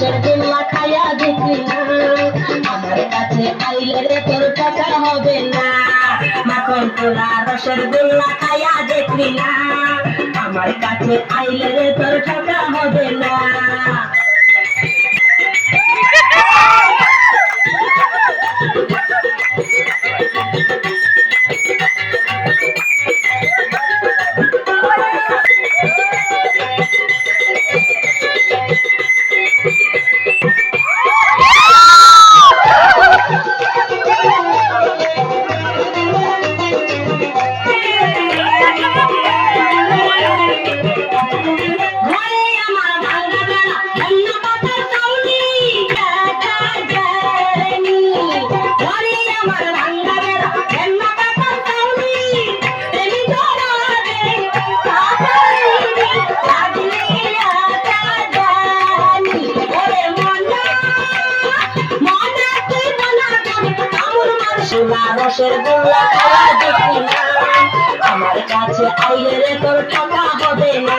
রসের গোলা খায়া দেখি আমার কাছে আইলে রে তোর টাকা হবে না। মাখন তোরা রসের গোল্লা খায়া দেখলি না। আমার কাছে আইলে রে তোর টাকা হবে না। কামুর মার সোনা রসের গোলা খাওয়া দেখি না। আমার কাছে আইলে তোর টাকা হবে না।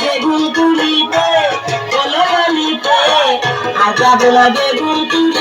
বেগুন তুলিতে আজাদ লাগে গুন তুলিতে